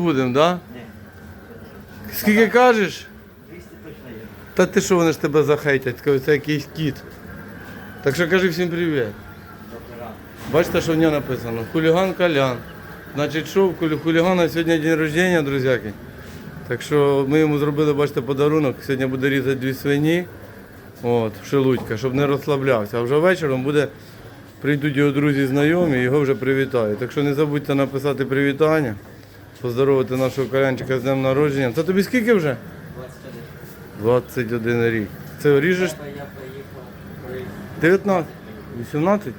будемо, да? Ні. Скільки кажеш? 200 точно є. Та ти що вони ж тебе захейтять, скажуть, це якийсь кіт. Так що кажи всім привіт. Бачите, що в нього написано? Хуліган Колян. Значить, що в хулігана сьогодні день рождення, друзяки. Так що ми йому зробили, бачите, подарунок. Сьогодні буде різати дві свині. От, шелудька, щоб не розслаблявся. А вже вечором буде, прийдуть його друзі знайомі, його вже привітають. Так що не забудьте написати привітання, поздоровити нашого колянчика з днем народження. Це тобі скільки вже? 21. 21 рік. Це ріжеш Я поїхав. 19? 18?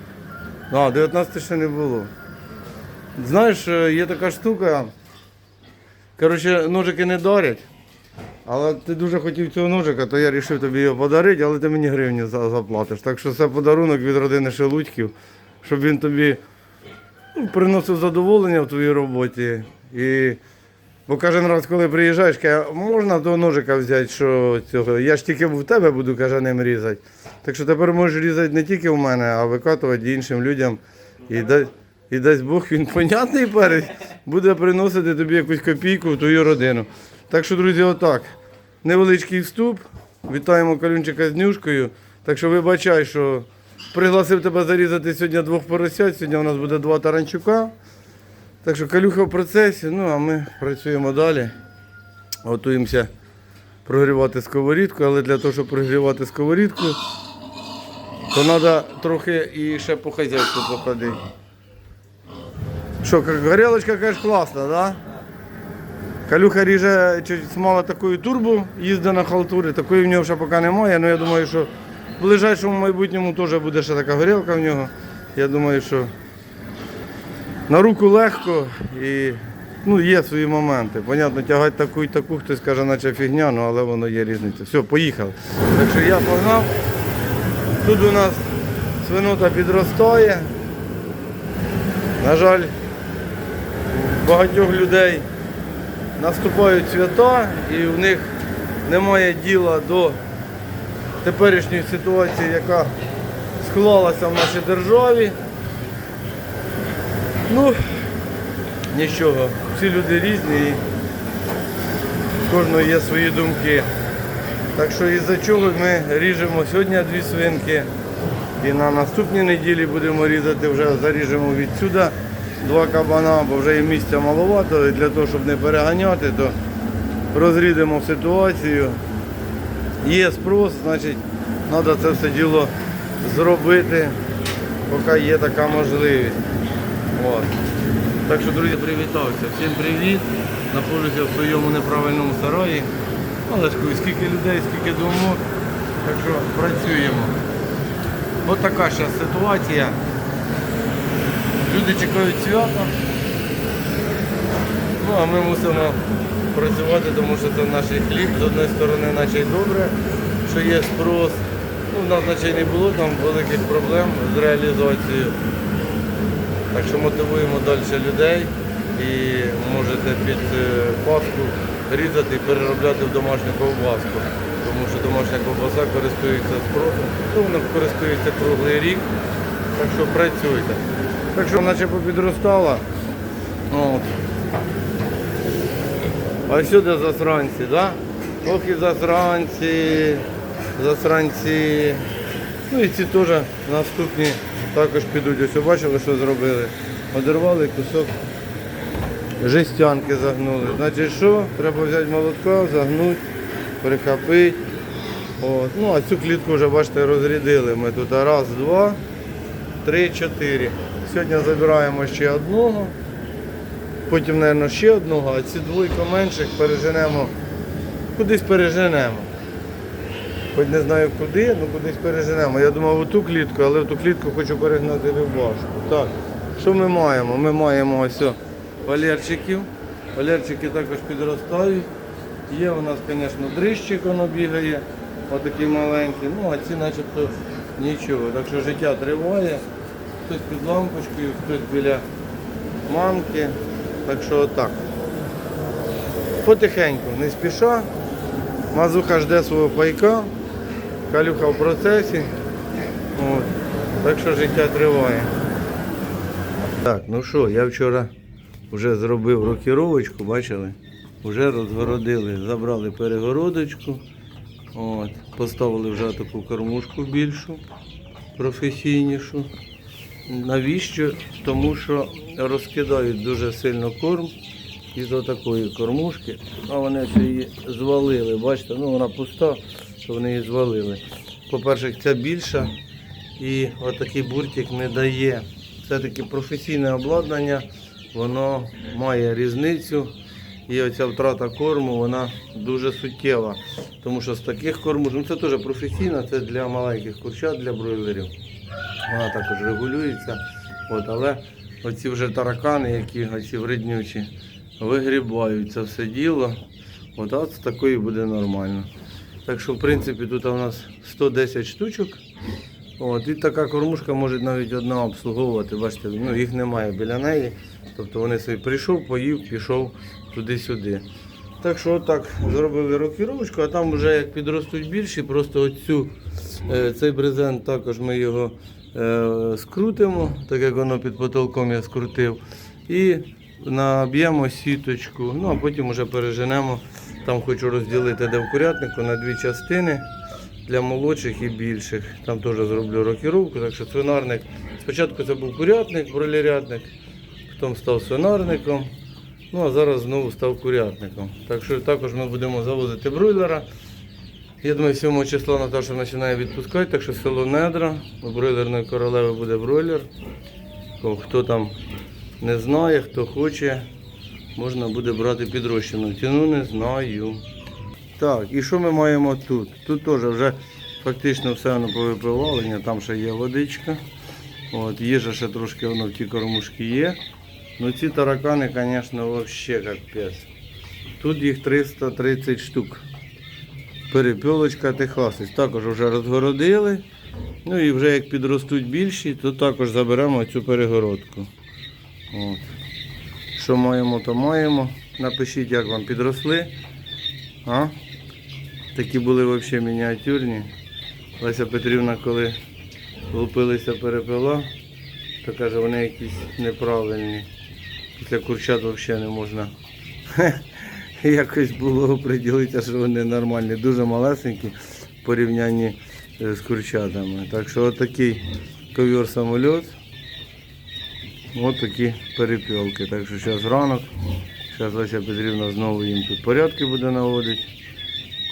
А, 19 ще не було. Знаєш, е, є така штука. Коротше, ножики не дарять. Але ти дуже хотів цього ножика, то я вирішив тобі його подарити, але ти мені гривню заплатиш. Так що це подарунок від родини Шелудьків, щоб він тобі ну, приносив задоволення в твоїй роботі. І бо кожен раз, коли приїжджаєш, каже, можна того ножика взяти, що цього. Я ж тільки в тебе буду каже, ним різати. Так що тепер можеш різати не тільки в мене, а викатувати іншим людям. І, да, і дасть Бог він понятний перець, буде приносити тобі якусь копійку в твою родину. Так що, друзі, отак. Невеличкий вступ. Вітаємо Калюнчика з Нюшкою. Так що вибачай, що пригласив тебе зарізати сьогодні двох поросят. Сьогодні у нас буде два таранчука. Так що Калюха в процесі, ну а ми працюємо далі. Готуємося прогрівати сковорідку, але для того, щоб прогрівати сковорідку, то треба трохи і ще по хазяйству походити. Що, горілочка, кажеш, класна? Да? Калюха ріже мало такою турбу, їздить на халтурі, такої в нього ще поки немає, але я думаю, що в ближайшому майбутньому теж буде ще така горілка в нього. Я думаю, що на руку легко і ну, є свої моменти. Понятно, тягати таку і таку, хтось каже, наче фігня, ну, але воно є різниця. Все, поїхали. Так що я погнав. Тут у нас свинота підростає. На жаль, багатьох людей наступають свята і в них немає діла до теперішньої ситуації, яка склалася в нашій державі. Ну, нічого, всі люди різні і кожного є свої думки. Так що із-за чого ми ріжемо сьогодні дві свинки. І на наступній неділі будемо різати, вже заріжемо відсюди два кабана, бо вже і місця маловато. І для того, щоб не переганяти, то розрідемо ситуацію. Є спрос, значить, треба це все діло зробити, поки є така можливість. От. Так що, друзі, привітався. Всім привіт. Знаходжуся в своєму неправильному сараї. Але ж скільки людей, скільки думок. Так що працюємо. Ось така зараз ситуація. Люди чекають свята. Ну а ми мусимо працювати, тому що це наш хліб. З однієї сторони, наче й добре, що є спрос. Ну, в нас наче не було там великих проблем з реалізацією. Так що мотивуємо далі людей і можете під е, паску різати і переробляти в домашню ковбаску. Тому що домашня ковбаса користується спросом, ну, вона користується круглий рік. Так що працюйте. Так що наче попідростала. От. А сюди засранці, да? Ох засранці, засранці. Ну і ці теж наступні також підуть. Ось бачили, що зробили. Одервали кусок жестянки загнули. Значить що? Треба взяти молотка, загнути, прихопити. От. Ну а цю клітку вже бачите розрядили. Ми тут раз, два, три, чотири. Сьогодні забираємо ще одного. Потім, мабуть, ще одного, а ці двойко менших переженемо. Кудись переженемо. Хоч не знаю куди, ну кудись переженемо. Я думав у ту клітку, але в ту клітку хочу перегнати любашку. Так, що ми маємо? Ми маємо ось валерчиків. Валерчики також підростають. Є у нас, звісно, дрищик, воно бігає, отакий маленький. Ну, а ці начебто нічого. Так що життя триває. Хтось під лампочкою, хтось біля мамки. Так що отак. Потихеньку, не спіша. Мазуха жде свого пайка, калюха в процесі. От. Так що життя триває. Так, ну що, я вчора вже зробив рокіровочку, бачили? Вже розгородили, забрали перегородочку. От, поставили вже таку кормушку більшу, професійнішу. Навіщо? Тому що розкидають дуже сильно корм із такої кормушки, а вони це її звалили. Бачите, ну вона пуста, то вони її звалили. По-перше, ця більша і отакий буртик не дає. Все-таки професійне обладнання, воно має різницю. І оця втрата корму, вона дуже суттєва. Тому що з таких кормушок, ну це теж професійно, це для маленьких курчат, для бройлерів. Вона також регулюється. От, але оці вже таракани, які оці вреднючі, вигрібають це все діло. От, а з такої буде нормально. Так що, в принципі, тут у нас 110 штучок. От, і така кормушка може навіть одна обслуговувати. Бачите, ну, їх немає біля неї. Тобто вони собі прийшов, поїв, пішов туди-сюди. Так що отак зробили рокіровочку, а там вже як підростуть більші, просто оцю, е, цей брезент також ми його е, скрутимо, так як воно під потолком я скрутив. І наб'ємо сіточку, ну а потім вже переженемо. Там хочу розділити де в курятнику на дві частини для молодших і більших. Там теж зроблю рокіровку, так що свинарник. Спочатку це був курятник, бролерятник, потім став свинарником. Ну а зараз знову став курятником. Так що також ми будемо завозити бройлера. Я думаю, 7 числа Наташа починає відпускати, так що село Недра, у бройлерної королеви буде бройлер. Хто там не знає, хто хоче, можна буде брати підрощену ціну, не знаю. Так, і що ми маємо тут? Тут теж вже фактично все воно повипивалення, там ще є водичка. От, їжа ще трошки воно в ті кормушки є. Ну ці таракани, звісно, взагалі капець. Тут їх 330 штук. Перепілочка Техасис. Також вже розгородили. Ну і вже як підростуть більші, то також заберемо цю перегородку. От. Що маємо, то маємо. Напишіть, як вам підросли. А? Такі були взагалі мініатюрні. Леся Петрівна, коли лупилися перепила, то каже, вони якісь неправильні. Після курчат взагалі не можна. Якось було приділитися, що вони нормальні, дуже малесенькі в порівнянні е, з курчатами. Так що отакий ковер самоліт. Ось такі перепілки. Так що зараз ранок. Зараз Леся Петрівна знову їм тут порядки буде наводити.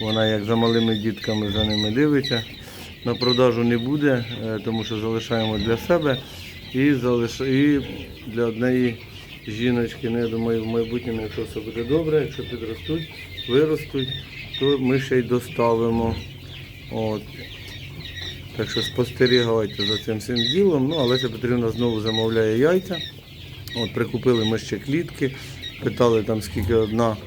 Вона як за малими дітками за ними дивиться. На продажу не буде, е, тому що залишаємо для себе і, залиш... і для однієї жіночки. Ну, я думаю, в майбутньому, якщо все буде добре, якщо підростуть, виростуть, то ми ще й доставимо. От. Так що спостерігайте за цим всім ділом. Ну, а Леся Петрівна знову замовляє яйця. От, прикупили ми ще клітки, питали там скільки одна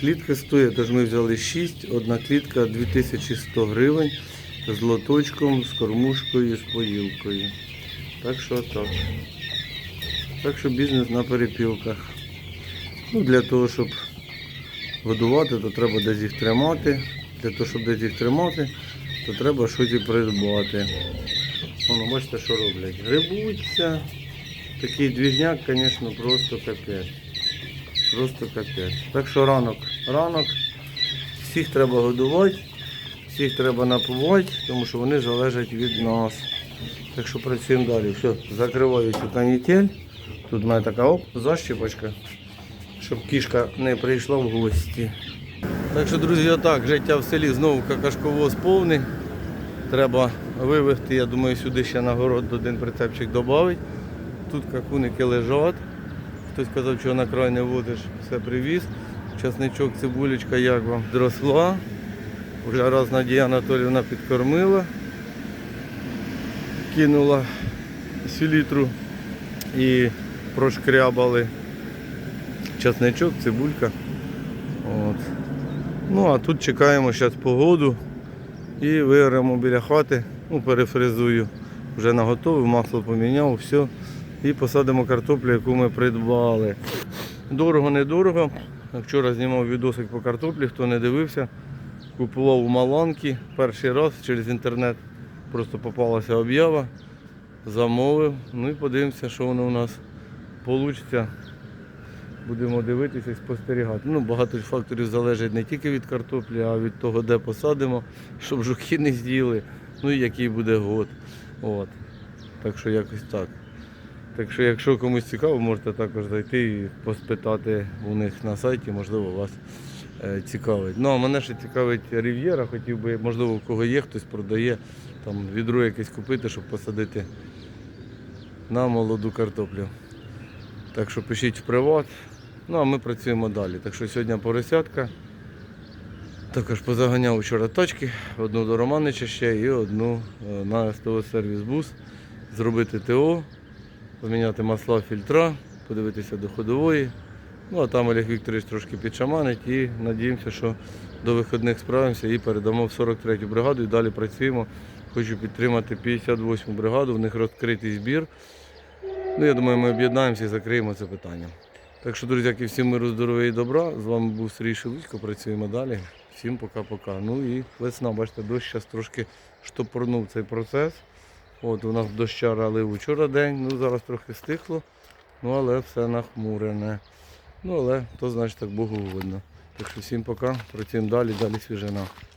клітка стоїть, тож ми взяли 6, одна клітка 2100 гривень з лоточком, з кормушкою, з поїлкою. Так що так. Так що бізнес на перепілках. Ну, для того, щоб годувати, то треба десь їх тримати. Для того, щоб десь їх тримати, то треба щось і придбати. Воно, бачите, що роблять. Грибуться. Такий двіжняк, звісно, просто капець. Просто капець. Так що ранок, ранок. Всіх треба годувати, всіх треба напувати, тому що вони залежать від нас. Так що працюємо далі. Все, закриваю цю канітель. Тут в мене така оп, защіпочка, щоб кішка не прийшла в гості. Так що, друзі, отак, життя в селі знову какашковоз повний. Треба вивезти, я думаю, сюди ще на город один прицепчик додати. Тут какуники лежать. Хтось казав, що на край не водиш, все привіз. Часничок, цибулечка, як вам зросла. Вже раз Надія Анатоліївна підкормила. Кинула селітру і прошкрябали часничок, цибулька. От. Ну а тут чекаємо зараз погоду і виграємо біля хати, ну, перефризую. Вже наготовив, масло поміняв, все. І посадимо картоплю, яку ми придбали. Дорого, недорого. Вчора знімав відосик по картоплі, хто не дивився. Купував у Маланки перший раз через інтернет. Просто попалася об'ява, замовив. Ну і подивимося, що воно у нас вийде. Будемо дивитися і спостерігати. Ну, багато факторів залежить не тільки від картоплі, а від того, де посадимо, щоб жуки не з'їли, ну і який буде год. От. Так що якось так. Так що, якщо комусь цікаво, можете також зайти і поспитати у них на сайті, можливо, вас е, цікавить. Ну, а мене ще цікавить Рів'єра, хотів би, можливо, у кого є, хтось продає, там відро якесь купити, щоб посадити на молоду картоплю. Так що пишіть в приват. Ну а ми працюємо далі. Так що сьогодні поросятка. Також позаганяв вчора тачки, одну до Романича ще і одну е, на СТО сервіс бус. Зробити ТО, поміняти масла фільтра, подивитися до ходової. Ну а там Олег Вікторович трошки підшаманить і надіємося, що до виходних справимося і передамо в 43-ю бригаду і далі працюємо. Хочу підтримати 58-му бригаду, в них розкритий збір. Ну, я думаю, ми об'єднаємося і закриємо це питання. Так що, друзяки, всім миру, здоров'я і добра. З вами був Сергій Шелудько, працюємо далі. Всім пока-пока. Ну і весна, бачите, дощ зараз трошки штопорнув цей процес. От у нас дощара лив вчора день, ну зараз трохи стихло, ну але все нахмурене. Ну але то значить так Богу угодно. Так що всім пока, працюємо далі, далі свіжина.